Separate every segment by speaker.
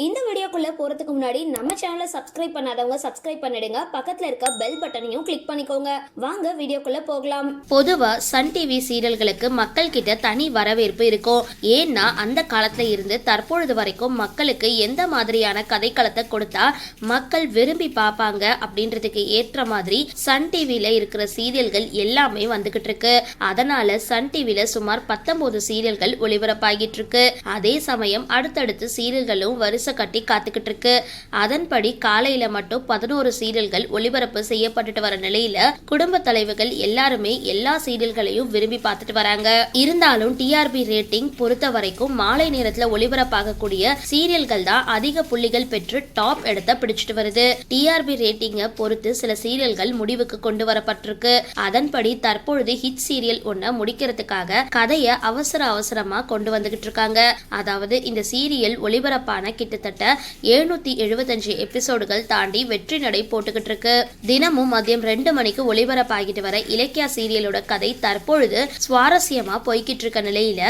Speaker 1: இந்த வீடியோக்குள்ள போறதுக்கு முன்னாடி நம்ம சேனலை சப்ஸ்கிரைப் பண்ணாதவங்க சப்ஸ்கிரைப் பண்ணிடுங்க. பக்கத்துல இருக்க பெல் பட்டனையும் கிளிக் பண்ணிக்கோங்க. வாங்க வீடியோக்குள்ள போகலாம்.
Speaker 2: பொதுவா சன் டிவி சீரியல்களுக்கு மக்கள் கிட்ட தனி வரவேற்பு இருக்கும். ஏன்னா அந்த காலத்துல இருந்து தற்பொழுது வரைக்கும் மக்களுக்கு எந்த மாதிரியான கதைக்களத்தை கொடுத்தா மக்கள் விரும்பி பார்ப்பாங்க அப்படின்றதுக்கு ஏற்ற மாதிரி சன் டிவில இருக்கிற சீரியல்கள் எல்லாமே வந்துகிட்டு இருக்கு. அதனால சன் டிவில சுமார் பத்தொன்பது சீரியல்கள் ஒளிபரப்பாகிட்டு இருக்கு. அதே சமயம் அடுத்தடுத்து சீரியல்களும் வரிசை கட்டி காத்துக்கிட்டு இருக்கு அதன்படி காலையில மட்டும் பதினோரு சீரியல்கள் ஒளிபரப்பு செய்யப்பட்டுட்டு வர நிலையில குடும்ப தலைவர்கள் எல்லாருமே எல்லா சீரியல்களையும் விரும்பி பார்த்துட்டு வராங்க. இருந்தாலும் டிஆர்பி ரேட்டிங் பொறுத்த வரைக்கும் மாலை நேரத்துல ஒளிபரப்பாகக்கூடிய சீரியல்கள் தான் அதிக புள்ளிகள் பெற்று டாப் இடத்தை பிடிச்சிட்டு வருது. டிஆர்பி ரேட்டிங்கை பொறுத்து சில சீரியல்கள் முடிவுக்கு கொண்டு வரப்பட்டிருக்கு. அதன்படி தற்பொழுது ஹிட் சீரியல் ஒன்ன முடிக்கிறதுக்காக கதையை அவசர அவசரமா கொண்டு வந்துகிட்டு இருக்காங்க. அதாவது இந்த சீரியல் ஒளிபரப்பான கிட்ட கிட்டத்தட்ட எழுநூத்தி எழுபத்தஞ்சு எபிசோடுகள் தாண்டி வெற்றி நடை போட்டுக்கிட்டு இருக்கு. தினமும் மதியம் ரெண்டு மணிக்கு ஒளிபரப்பாகிட்டு வர இலக்கியா சீரியலோட கதை தற்பொழுது சுவாரஸ்யமா போய்கிட்டு இருக்க நிலையில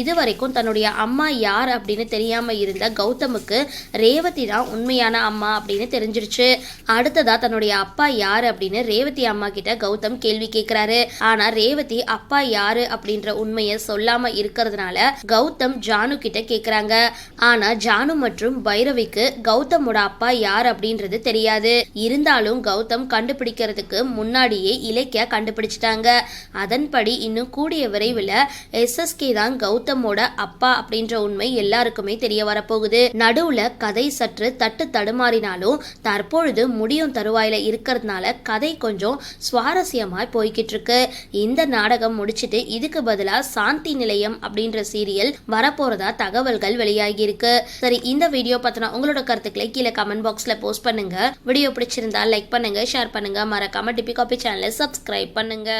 Speaker 2: இதுவரைக்கும் தன்னுடைய அம்மா யார் அப்படின்னு தெரியாம இருந்த கௌதமுக்கு ரேவதி தான் உண்மையான அம்மா அப்படின்னு தெரிஞ்சிருச்சு. அடுத்ததா தன்னுடைய அப்பா யாரு அப்படின்னு ரேவதி அம்மா கிட்ட கௌதம் கேள்வி கேட்கிறாரு ஆனா ரேவதி அப்பா யாரு அப்படின்ற உண்மையை சொல்லாம இருக்கிறதுனால கௌதம் ஜானு கிட்ட கேக்குறாங்க. ஆனா ஜானு மற்றும் பைரவிக்கு கௌதமோட அப்பா யார் அப்படின்றது தெரியாது. இருந்தாலும் கௌதம் கண்டுபிடிக்கிறதுக்கு முன்னாடியே இலக்கிய கண்டுபிடிச்சிட்டாங்க. அதன்படி இன்னும் கூடிய விரைவில் எஸ்எஸ்கே தான் கௌதமோட அப்பா அப்படின்ற உண்மை எல்லாருக்குமே தெரிய வரப்போகுது. நடுவுல கதை சற்று தட்டு தடுமாறினாலும் தற்பொழுது முடியும் தருவாயில இருக்கிறதுனால கதை கொஞ்சம் சுவாரஸ்யமாய் போய்கிட்டு இருக்கு. இந்த நாடகம் முடிச்சிட்டு இதுக்கு பதிலாக சாந்தி நிலையம் அப்படின்ற சீரியல் வரப்போறதா தகவல்கள் வெளியாகி இருக்கு. சரி இந்த வீடியோ பத்தின உங்களோட கருத்துக்களை கீழே கமெண்ட் பாக்ஸில் போஸ்ட் பண்ணுங்க. வீடியோ பிடிச்சிருந்தா லைக் பண்ணுங்க ஷேர் பண்ணுங்க. மறக்காம டிபி காபி சேனலை சப்ஸ்கிரைப் பண்ணுங்க.